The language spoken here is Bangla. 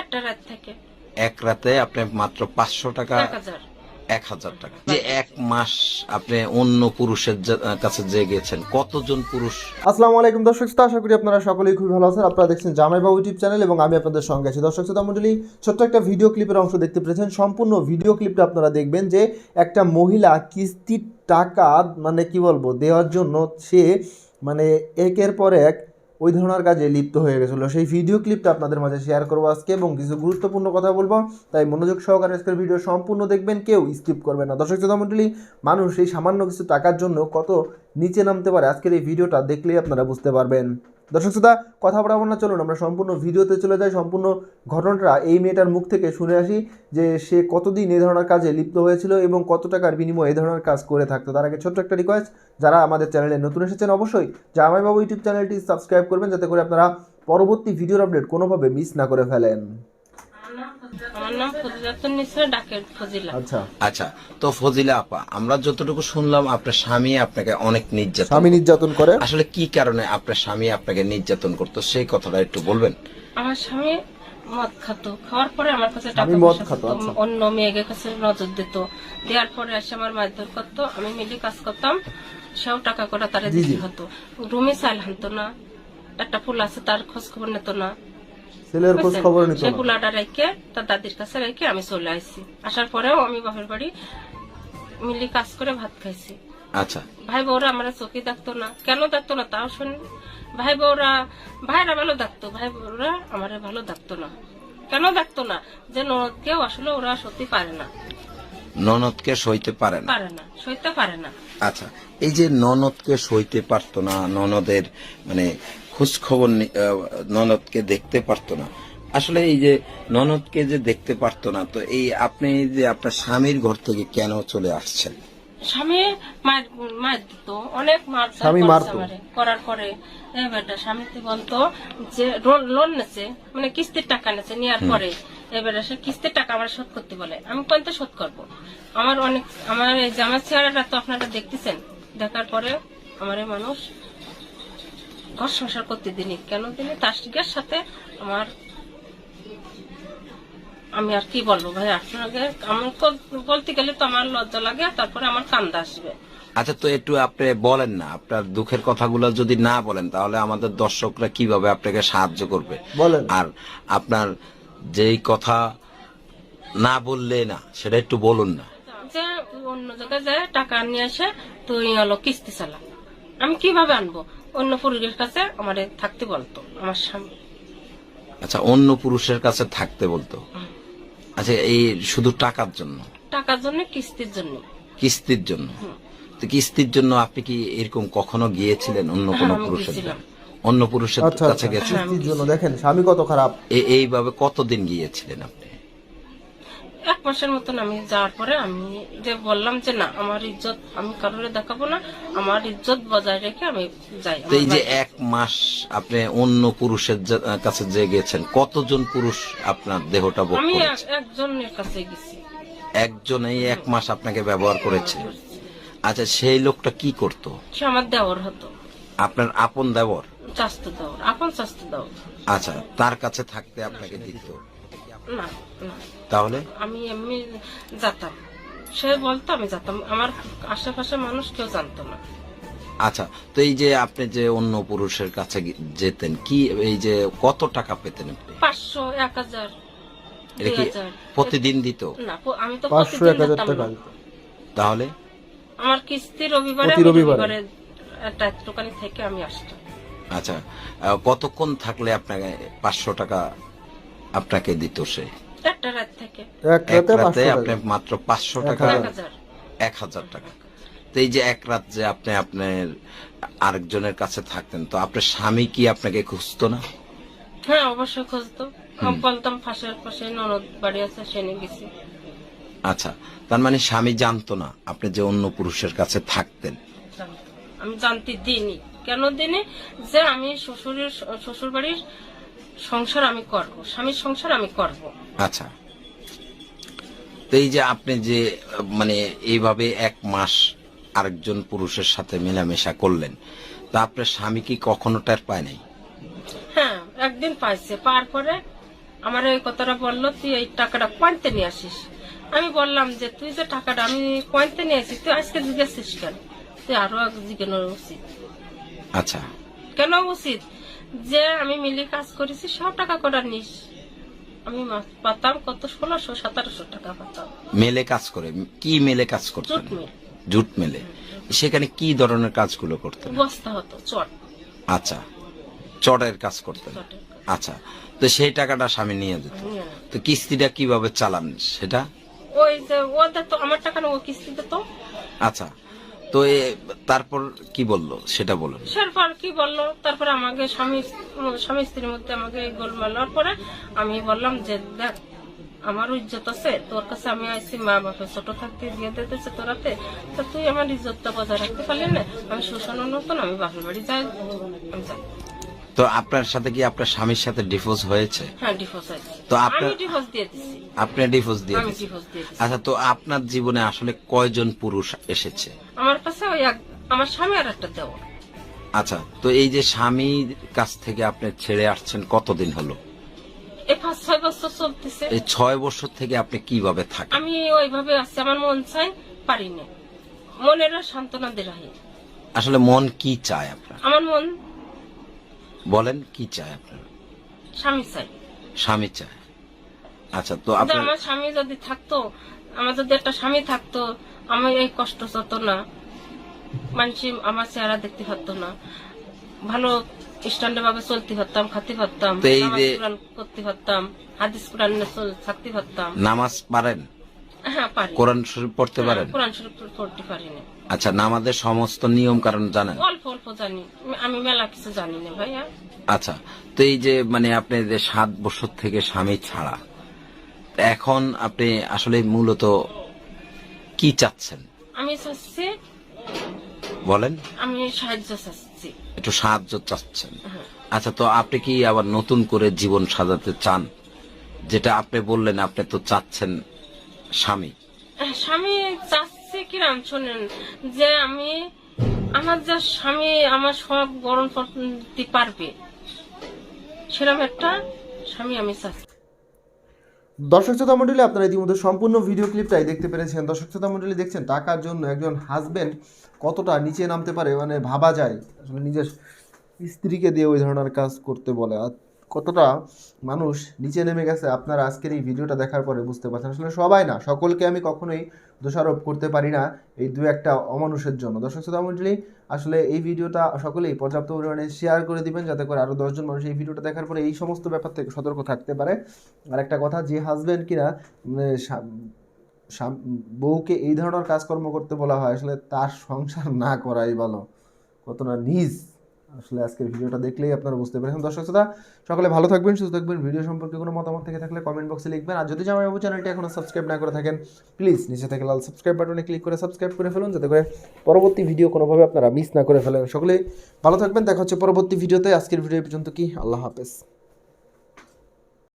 একটা রাত থেকে। এক রাতে আপনি মাত্র পাঁচশো টাকা এক হাজার। টাকা। যে এক মাস আপনি অন্য পুরুষের কাছে যে গেছেন কতজন পুরুষ? আসসালামু আলাইকুম দর্শক শ্রোতা আশা করি আপনারা সকলেই খুবই ভালো আছেন। আপনারা দেখছেন জামাইবাবু ইউটিউব চ্যানেল এবং আমি আপনাদের সঙ্গে আছি। দর্শক শ্রোতা মন্ডলী ছোট্ট একটা ভিডিও ক্লিপের অংশ দেখতে পেরেছেন। সম্পূর্ণ ভিডিও ক্লিপটা আপনারা দেখবেন যে একটা মহিলা কিস্তির টাকা মানে কি বলব দেওয়ার জন্য সে মানে একের পর এক ওই ধরনের কাজে লিপ্ত হয়ে গেছিল। সেই ভিডিও ক্লিপটা আপনাদের মাঝে শেয়ার করব আজকে এবং কিছু গুরুত্বপূর্ণ কথা বলব। তাই মনোযোগ সহকারে আজকের ভিডিও সম্পূর্ণ দেখবেন, কেউ স্কিপ করবে না। দর্শক মন্ডলী মানুষ এই সামান্য কিছু টাকার জন্য কত নিচে নামতে পারে আজকের এই ভিডিওটা দেখলেই আপনারা বুঝতে পারবেন। দর্শক শ্রোতা, কথা বলাবো না, চলুন আমরা সম্পূর্ণ ভিডিওতে চলে যাই। সম্পূর্ণ ঘটনাটা এই মেয়েটার মুখ থেকে শুনে আসি যে সে কতদিন এই ধরনের কাজে লিপ্ত হয়েছিল এবং কত টাকার বিনিময়ে এই ধরনের কাজ করে থাকতো। তার আগে ছোট্ট একটা রিকোয়েস্ট যারা আমাদের চ্যানেলে নতুন এসেছেন অবশ্যই জামাইবাবু ইউটিউব চ্যানেলটি সাবস্ক্রাইব করবেন, যাতে করে আপনারা পরবর্তী ভিডিওর আপডেট কোনোভাবে মিস না করে ফেলেন। আমার নাম ফজিলাতুন নিসা ডাকের ফজিলা। আচ্ছা। আচ্ছা তো ফজিলা আপা আমরা যতটুকু শুনলাম আপনার স্বামী আপনাকে অনেক নির্যাতন স্বামী নির্যাতন করে। আসলে কি কারণে আপনার স্বামী আপনাকে নির্যাতন করতো? সেই কথাটা একটু বলবেন। আমার স্বামী মদ খাতো। খাওয়ার পরে আমার কাছে টাকা পয়সা আচ্ছা। অন্য মেয়েদের কাছে নজর দিত। দেওয়ার পরে এসে আমার মারধর করতো। আমি মিলি কাজ করতাম সেও টাকা করে তারে দিতে হতো। রুমে চাল হানতো না একটা ফুল আছে তার খোঁজ খবর নিত না। ছেলের খোঁজ খবর নিত সে না পোলাটা রেখে তার দাদির কাছে রেখে আমি চলে আসছি আসার পরেও আমি বাপের বাড়ি মিলি কাজ করে ভাত খাইছি। আচ্ছা। ভাই বউরা আমার চোখে দেখতো না। কেন দেখতো না তাও শুনি ভাই বউরা ভাইরা ভালো দেখতো ভাই বউরা আমার ভালো দেখতো না। কেন দেখতো না? যে নরদকেও আসলে ওরা সত্যি পারে না। ননদকে সইতে পারে না? পারে না সইতে পারে না। আচ্ছা এই যে ননদকে সইতে পারতো না ননদের মানে খোঁজ খবর ননদকে দেখতে পারতো না। আসলে এই যে ননদকে যে দেখতে পারতো না তো এই আপনি যে আপনার স্বামীর ঘর থেকে কেন চলে আসছেন? স্বামী মার মার দিত অনেক মার স্বামী মারতো? করার পরে স্বামীতে বলতো যে লোন- লোন নেছে মানে কিস্তির টাকা নেছে নেওয়ার পরে। এবারে সে কিস্তির টাকা আমার শোধ করতে বলে। আমি কোনটা শোধ করব। আমার অনেক আমার এই জামার চেহারাটা তো আপনারা দেখতেছেন। দেখার পরে আমার এই মানুষ ঘর সংসার করতে দিনি কেন দিনি তার সাথে আমার আমি আর কি বলব ভাই আপনাকে আমি তো- বলতে গেলে তো আমার লজ্জা লাগে তারপরে আমার কান্দা আসবে। আচ্ছা তো একটু আপনি বলেন না আপনার দুঃখের কথাগুলো যদি না বলেন তাহলে আমাদের দর্শকরা কীভাবে আপনাকে সাহায্য করবে? বলেন। আর আপনার যেই কথা না বললে না সেটা একটু বলুন না। যে অন্য জায়গায় যায় টাকা নিয়ে আসে তুই হলো কিস্তি চালা। আমি কীভাবে আনব? অন্য পুরুষের কাছে আমার থাকতে বলতো আমার স্বামী। আচ্ছা অন্য পুরুষের কাছে থাকতে বলতো? আচ্ছা এই শুধু টাকার জন্য? টাকার জন্য কিস্তির জন্য। কিস্তির জন্য? তো কিস্তির জন্য আপনি কি এরকম কখনো গিয়েছিলেন অন্য কোনো হ্যাঁ, পুরুষের গেছিলাম। অন্য পুরুষের আচ্ছা কাছে গেছে। জন্য দেখেন স্বামী কত খারাপ। এ- এইভাবে কতদিন গিয়েছিলেন আপনি? এক মাসের মতন আমি যাওয়ার পরে আমি যে বললাম যে না আমার ইজ্জত আমি কারোর দেখাবো না আমার ইজ্জত বজায় রেখে আমি যাই। তো এই আমার যে বাড়ি- এক মাস আপনি অন্য পুরুষের যে- কাছে যে গেছেন কতজন পুরুষ আপনার দেহটা ভোগ আমি করেছে? এক- একজনের কাছে গেছি। একজন এই এক মাস আপনাকে ব্যবহার করেছে। আচ্ছা সেই লোকটা কি করত? সে আমার দেওয়ার হতো। আপনার আপন দেবর চাস্ত দেওয়ার আপন চাস্ত দেওয়ার আচ্ছা তার কাছে থাকতে আপনাকে দিত? না না। তাহলে? আমি এমনি যেতাম সে বলতো আমি যেতাম আমার আশেপাশে মানুষ কেউ জানতো না। আচ্ছা তো এই যে আপনি যে অন্য পুরুষের কাছে যেতেন কি এই যে কত টাকা পেতেন আপনি? পাঁচশো এক হাজার প্রতিদিন দিত? না আমি তো পাঁচশো এক হাজার টাকা তাহলে? আমার কিস্তি রবিবারে রবিবারে? রবিবারে একটা দোকানে থেকে আমি আসতাম। আচ্ছা কতক্ষণ থাকলে আপনাকে পাঁচশো টাকা আপনাকে দিত সে? একটা রাত থেকে। এক রাতে আপনি মাত্র পাঁচশো টাকা এক হাজার টাকা। তো এই যে এক রাত যে আপনি আপনার আরেকজনের কাছে থাকতেন তো আপনার স্বামী কি আপনাকে খুঁজতো না? হ্যাঁ অবশ্যই খুঁজতো। বলতাম পাশের পাশে ননদ বাড়ি আছে সে নিয়ে গেছি। আচ্ছা তার মানে স্বামী জানতো না আপনি যে অন্য পুরুষের কাছে থাকতেন। আমি জানতে দিইনি। কেন দিইনি যে আমি শ্বশুরের শ্বশুর বাড়ির সংসার আমি করব স্বামীর সংসার আমি করব। আচ্ছা। তো এই যে আপনি যে মানে এইভাবে এক মাস আরেকজন পুরুষের সাথে মেলামেশা করলেন তা আপনার স্বামী কি কখনো টের পায় নাই? হ্যাঁ একদিন পাইছে। পার করে আমার এই কথাটা বলল তুই এই টাকাটা কয়েনতে নিয়ে আসিস। আমি বললাম যে তুই যে টাকাটা আমি কয়েনতে নিয়ে আসিস তুই আজকে জিজ্ঞাসিস কেন? তুই আরও জিজ্ঞানো উচিত আচ্ছা। কেন উচিত যে আমি মিলে কাজ করেছি সব টাকা কটা নিস? আমি পাতাম কত? ষোলোশো সতেরোশো টাকা পাতাম। মেলে কাজ করে। কি মেলে কাজ করতেন জুট মেলে। সেখানে কি ধরনের কাজগুলো করতেন? বস্তা হতো চট। আচ্ছা। চটের কাজ করতেন। চটের আচ্ছা। তো সেই টাকাটা স্বামী নিয়ে যেত। তো কিস্তিটা কীভাবে চালান সেটা? ওই যে ওদের তো আমার টাকা না ও কিস্তি দিত আচ্ছা। তো তারপর কি বলল? সেটা বলো তারপর কি বলল? তারপর আমাকে স্বামী স্বামী স্ত্রীর মধ্যে আমাকে গোলমাল পরে আমি বললাম যে, দেখ, আমার ইজ্জত আছে, তোর কাছে আমি আসছি মা বাপে ছোট থাকতে দিয়ে দিতেছে তোরাতে, তো তুই আমার ইজ্জতটা বজায় রাখতে পারলি না, আমি শোষণ নতুন আমি বাপের বাড়ি যাই, আমি যাই। তো আপনার সাথে কি আপনার স্বামীর সাথে ডিভোর্স হয়েছে? হ্যাঁ ডিভোর্স আছে তো আপনার- ডিভোর্স দিয়ে দিচ্ছি আপনি ডিভোর্স দিয়ে আমি দিয়েছেন। ডিভোর্স দিয়ে দিচ্ছি আচ্ছা তো আপনার জীবনে আসলে কয়জন পুরুষ এসেছে? আমার কাছে ওই এক আমার স্বামী আর একটা দেওয়া আচ্ছা তো এই যে স্বামীর কাছ থেকে আপনি ছেড়ে আসছেন কতদিন হলো? এই পাঁচ ছয় বছর চলতেছে। এই ছয় বছর থেকে আপনি কীভাবে থাকেন? আমি ওইভাবে আছি আমার মন চাই পারি না। মনের সান্ত্বনা দিলাহি আসলে মন কি চায় আপনার? আমার মন বলেন কি চায় আপনার? স্বামী চাই স্বামী চায়। আচ্ছা তো আপনার আমার স্বামী যদি থাকতো আমার যদি একটা স্বামী থাকতো আমি এই কষ্ট হতো না। মানুষ আমার চেহারা দেখতে পারতো না। ভালো স্ট্যান্ডে ভাবে চলতে পারতাম খাতে পারতাম করতে পারতাম হাদিস কোরআন থাকতে পারতাম। নামাজ পারেন? পারি কোরআন শরীফ পড়তে পারেন? কোরআন শরীফ পড়তে পারি না আচ্ছা নামাজের সমস্ত নিয়ম কারণ জানেন? অল্প অল্প জানি। আমি মেলা কিছু জানি না ভাইয়া। আচ্ছা তো এই যে মানে আপনি যে সাত বছর থেকে স্বামী ছাড়া এখন আপনি আসলে মূলত কি চাচ্ছেন? আমি চাচ্ছি বলেন। আমি সাহায্য চাচ্ছি। একটু সাহায্য চাচ্ছেন। হ্যাঁ। আচ্ছা তো আপনি কি আবার নতুন করে জীবন সাজাতে চান? যেটা আপনি বললেন আপনি তো চাচ্ছেন স্বামী। স্বামী চাচ্ছে কিরাম শোনেন যে আমি আমার যে স্বামী আমার সব গরম করতে পারবে সেরকম একটা স্বামী আমি চাচ্ছি। দর্শক শ্রোতা মণ্ডলী আপনারা ইতিমধ্যে সম্পূর্ণ ভিডিও ক্লিপটাই দেখতে পেরেছেন। দর্শক শ্রোতা মণ্ডলী দেখছেন টাকার জন্য একজন হাজবেন্ড কতটা নিচে নামতে পারে? মানে ভাবা যায়। আসলে নিজের স্ত্রীকে দিয়ে ওই ধরনের কাজ করতে বলে। আর কতটা মানুষ নিচে নেমে গেছে আপনারা আজকের এই ভিডিওটা দেখার পরে বুঝতে পারছেন। আসলে সবাই না, সকলকে আমি কখনোই দোষারোপ করতে পারি না এই দু একটা অমানুষের জন্য। দর্শক শ্রোতা মণ্ডলী আসলে এই ভিডিওটা সকলেই পর্যাপ্ত পরিমাণে শেয়ার করে দিবেন যাতে করে আরও দশজন মানুষ এই ভিডিওটা দেখার পরে এই সমস্ত ব্যাপার থেকে সতর্ক থাকতে পারে। আর একটা কথা, যে হাজবেন্ড কিনা মানে বউকে এই ধরনের কাজকর্ম করতে বলা হয়, আসলে তার সংসার না করাই ভালো। কত না নিজ আসলে আজকের ভিডিওটা দেখলেই আপনারা বুঝতে পারেন দর্শক শ্রোতা, সকলে ভালো থাকবেন, সুস্থ থাকবেন। ভিডিও সম্পর্কে কোনো মতামত থেকে থাকলে কমেন্ট বক্সে লিখবেন। আর যদি আমার বাবু চ্যানেলটি এখনও সাবস্ক্রাইব না করে থাকেন প্লিজ নিচে থেকে লাল সাবস্ক্রাইব বাটনে ক্লিক করে সাবস্ক্রাইব করে ফেলুন, যাতে করে পরবর্তী ভিডিও কোনোভাবে আপনারা মিস না করে ফেলেন। সকলে ভালো থাকবেন, দেখা হচ্ছে পরবর্তী ভিডিওতে আজকের ভিডিও পর্যন্ত কি? আল্লাহ হাফেজ।